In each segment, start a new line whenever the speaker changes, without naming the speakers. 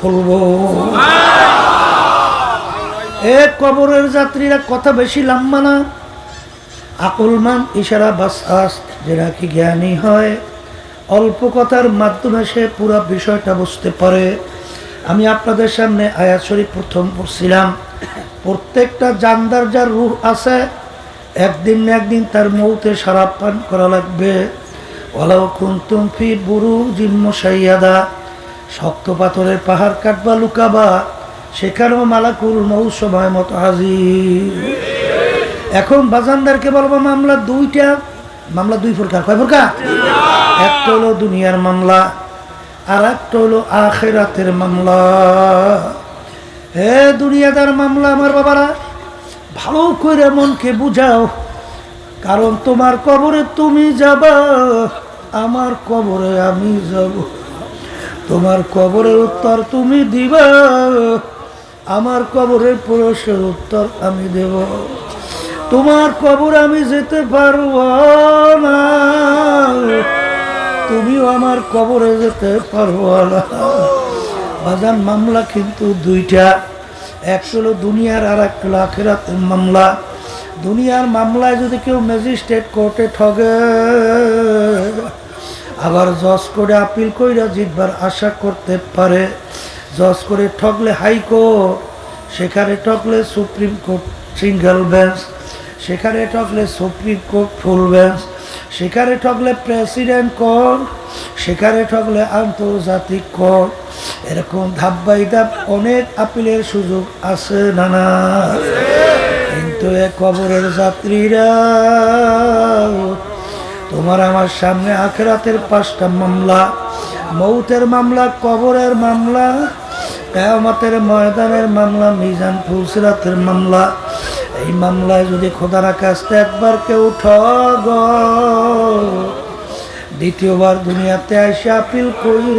খুলব। এ কবরের যাত্রীরা কথা বেশি লম্বা না। আকুলমান ইশারা বাস যেটা কি জ্ঞানী হয়। অল্প কথার মাধ্যমে সে পুরো বিষয়টা বুঝতে পারে। আমি আপনাদের সামনে আয়াত শরীফ প্রথম পড়ছিলাম। প্রত্যেকটা জানদার যার রূহ আছে। একদিন না একদিন তার মৌতে সারাপ পান করা লাগবে। ওলাও কুন্তুম বুরু জিম্ম সাইয়াদা শক্ত পাথরের পাহাড় কাটবা, লুকাবা, সেখানেও মালাকুল মৌ সময় মতো হাজির। এখন বাজানদারকে বলব, মামলা দুইটা, মামলা দুই প্রকার কয় প্রকার একটা হলো দুনিয়ার মামলা, আর একটা হলো আখেরাতের মামলা। হে দুনিয়াদার মামলা, আমার বাবারা, ভালো করে মনকে বুঝাও, কারণ তোমার কবরে তুমি যাবা, আমার কবরে আমি যাব। তোমার কবরের উত্তর তুমি দিবা, আমার কবরের পুরুষের উত্তর আমি দেব। তোমার কবর আমি যেতে পারব না, তুমিও আমার কবরে যেতে পারব না। বাজান মামলা কিন্তু দুইটা, এক হলো দুনিয়ার আর এক হলো আখেরাতের মামলা। দুনিয়ার মামলায় যদি কেউ ম্যাজিস্ট্রেট কোর্টে ঠগে আবার জজ করে আপিল কইরা জিতবার আশা করতে পারে। জজ করে ঠকলে হাইকোর্ট, সেখানে ঠকলে সুপ্রিম কোর্ট সিঙ্গেল বেঞ্চ, সেখানে ঠকলে সুপ্রিম কোর্ট ফুল বেঞ্চ, সেখানে ঠকলে প্রেসিডেন্ট কোর্ট, সেখানে ঠকলে আন্তর্জাতিক কোর্ট। এরকম ধাপ বাই ধাপ অনেক আপিলের সুযোগ আছে নানা। কিন্তু এ কবরের যাত্রীরা তোমার আমার সামনে আখেরাতের পাঁচটা মামলা, মৌতের মামলা, কবরের মামলা, কেয়ামতের ময়দানের মামলা, মিজান ফুলসিরাতের মামলা। এই মামলায় যদি খোদারা কাছতে একবার কেউ ঠগ। দ্বিতীয়বার দুনিয়াতে এসে আপিল কইর,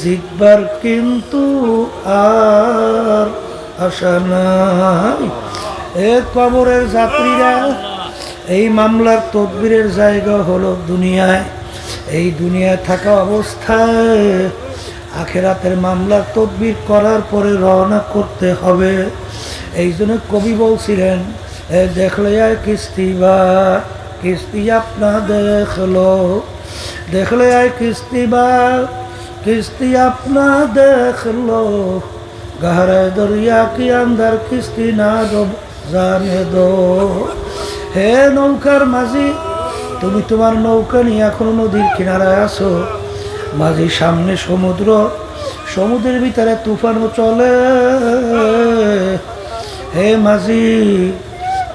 জিতবার কিন্তু আর আশা নাই। এ কবরের যাত্রীরা এই মামলার তদবিরের জায়গা হলো দুনিয়ায়। এই দুনিয়ায় থাকা অবস্থায় আখেরাতের মামলার তদবির করার পরে রওনা করতে হবে। এই জন্য কবি বলছিলেন, এ দেখলে আর কিস্তি বা, কিস্তি আপনা দেখল। দেখলে আর কিস্তি বা, কিস্তি আপনা দেখল। গহরে দরিয়া কি আন্দার কিস্তি না জানে দো। হে নৌকার মাঝি, তুমি তোমার নৌকা নিয়ে এখনও নদীর কিনারায় আছো। মাঝি, সামনে সমুদ্র, সমুদ্রের ভিতরে তুফানও চলে। হে মাঝি,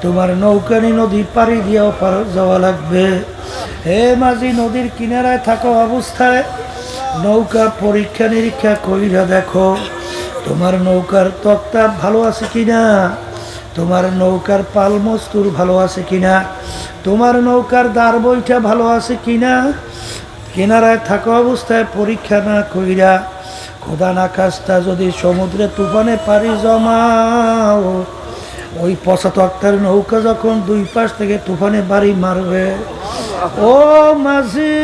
তোমার নৌকানি নদী পাড়ি দিয়েও পার যাওয়া লাগবে। হে মাঝি, নদীর কিনারায় থাকা অবস্থায় নৌকা পরীক্ষা নিরীক্ষা কইরা দেখো, তোমার নৌকার তক্তা ভালো আছে কিনা? তোমার নৌকার পাল মস্তুর ভালো আছে কিনা? তোমার নৌকার দ্বার বইটা ভালো আছে কিনা? কিনারায় থাকা অবস্থায় পরীক্ষা না কইরা খোদা না যদি সমুদ্রে তুফানে পারি জমাও, ওই পঁচাত্তর নৌকা যখন দুই পাশ থেকে তুফানে বাড়ি মারবে। ও মাঝি,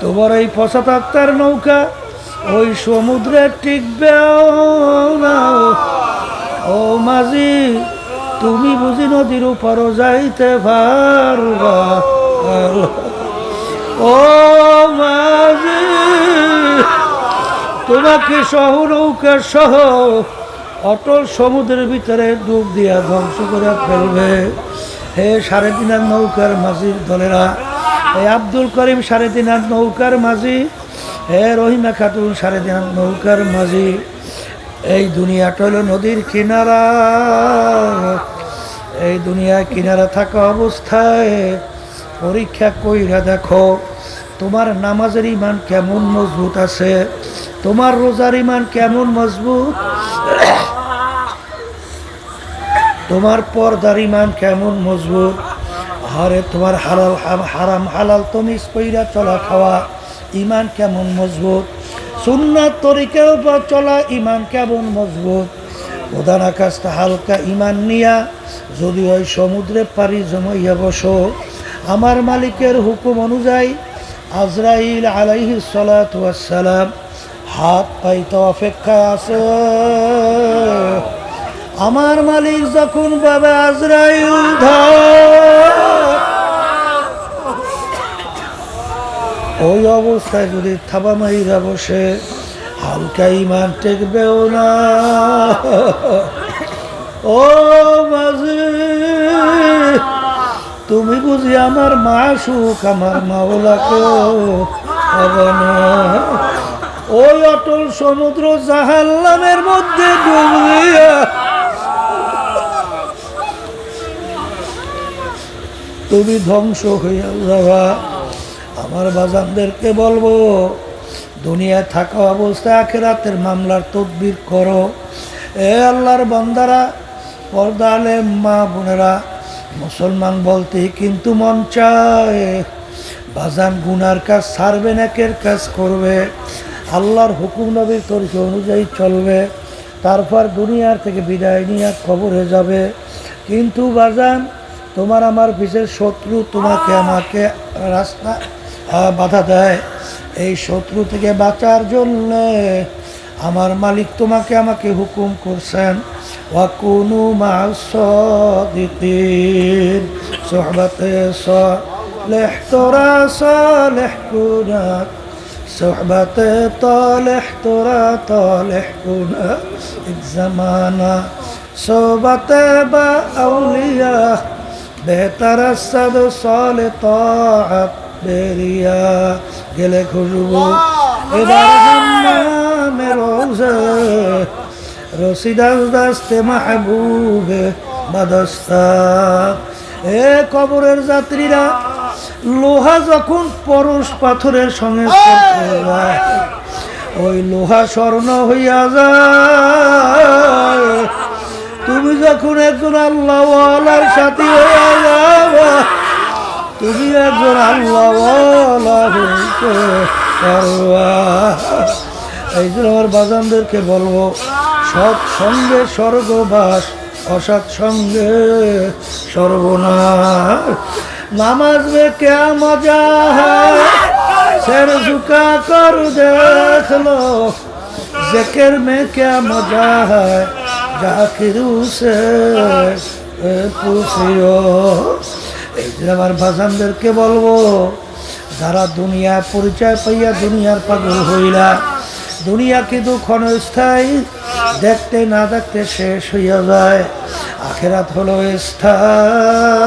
তোমার এই পঁচাত্তর নৌকা ওই সমুদ্রে টিকবে ও মাঝি, তুমি বুঝি নদীর উপরও যাইতে পারবা? ও মাঝি, তোমাকে সহ নৌকা সহ অটল সমুদ্রের ভিতরে ডুব দিয়া ধ্বংস করে ফেলবে। হে সাড়ে হাত নৌকার মাঝির দলেরা, হে আব্দুল করিম সাড়ে হাত নৌকার মাঝি হে রহিমা খাতুন সাড়ে হাত নৌকার মাঝি। এই দুনিয়াটা হলো নদীর কিনারা। এই দুনিয়ায় কিনারা থাকা অবস্থায় পরীক্ষা কইরা দেখো, তোমার নামাজের ইমান কেমন মজবুত আছে? তোমার রোজার ইমান কেমন মজবুত? তোমার পর্দার ইমান কেমন মজবুত? আরে তোমার হালাল হারাম হালাল তমিজ কইরা চলা খাওয়া। ইমান কেমন মজবুত? সুন্নাত তরিকের উপর চলা ইমান কেমন মজবুত? প্রধান আকাশটা হালকা ইমান নিয়া যদি ওই সমুদ্রে পারি জমাইয়া বসো, আমার মালিকের হুকুম অনুযায়ী আজরাইল আলাইহি সালাম হাত পাইতে অপেক্ষায় আছে। আমার মালিক যখন বাবা আজরাইল ধর ওই অবস্থায় যদি থাবা মাইরা বসে হালকা ইমান টেকবেও না। ও মাঝি, তুমি বুঝি আমার মা সুখ আমার মাওলাকেও হবে ওই অটল সমুদ্র জাহাল্লামের মধ্যে ডুবিয়া তুমি ধ্বংস হইয়া যাবা। আমার বাজানদেরকে বলব দুনিয়ায় থাকা অবস্থায় আখেরাতের মামলার তদবির করো। এ আল্লাহর বান্দারা, পর্দা আলেম মা বোনেরা, মুসলমান বলতে কিন্তু মন চায়, বাজান গুনার কাজ ছাড়বেন একের কাজ করবে। আল্লাহর হুকুম নবীর তরিকা অনুযায়ী চলবে, তারপর দুনিয়ার থেকে বিদায় নিয়ে খবরে যাবে। কিন্তু বাজান, তোমার আমার বিশেষ শত্রু তোমাকে, আমাকে রাস্তা বাধা দেয়। এই শত্রু থেকে বাঁচার জন্য আমার মালিক তোমাকে আমাকে হুকুম করছেন। ওয়াকুনু মা সদিকিন। সোহবাতে সলেহ তোরা সলেহ কুনাত জামানা। বা আউলিয়া। সদ সলে তাআত। বেরিয়া গেলে খুশবু। এবার জান্নামে রোজে রসিদাস দাস্তে মাহবুবে বাদস্তা এ কবরের যাত্রীরা লোহা যখন পরশ পাথরের সঙ্গে ওই লোহা স্বর্ণ হইয়া যায়। তুমি যখন একজন আল্লাহওয়ালার সাথী হইয়া যাবা তুমি একজন আল্লাহ এই জন্য আমার বাজানদেরকে বলব, সৎ সঙ্গে স্বর্গবাস, অসৎ সঙ্গে সর্বনাশ। নামাজ মে কে মজা হের ঝুকা কর দেখল জেকের মে কে মজা হয় জাকির সে পুষিও আমার বাজানদেরকে বলব, যারা দুনিয়া পরিচয় পাইয়া দুনিয়ার পাগল হইলা, দুনিয়া কিন্তু ক্ষণস্থায়ী, দেখতে না দেখতে শেষ হইয়া যায়। আখেরাত হলো স্থায়ী।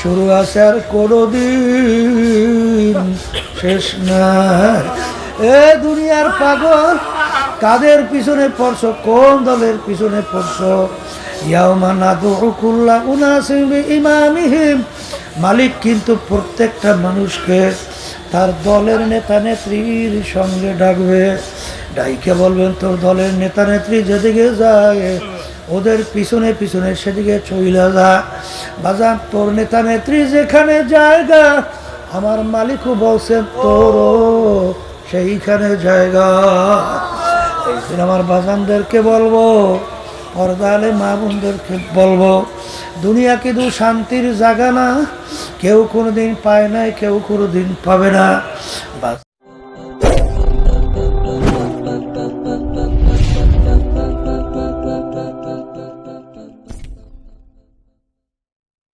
শুরু আছে আর কোনোদিন শেষ না এ দুনিয়ার পাগল, কাদের পিছনে পড়ছো, কোন দলের পিছনে পড়ছো? মালিক কিন্তু প্রত্যেকটা মানুষকে তার দলের নেতা নেত্রীর সঙ্গে ডাকবে। ডাইকে বলবেন, তোর দলের নেতা নেত্রী যেদিকে যায়, ওদের পিছনে পিছনে সেদিকে চইলা যা। বাজার তোর নেতা নেত্রী যেখানে জায়গা, আমার মালিকও বলছেন, তোরও সেইখানে জায়গা। আমার বাজানদেরকে বলব পর্দালে মা বোনদেরকে বলব দুনিয়া কিন্তু শান্তির জায়গা না কেউ কোনো দিন পায় নাই, কেউ কোনো দিন পাবে না।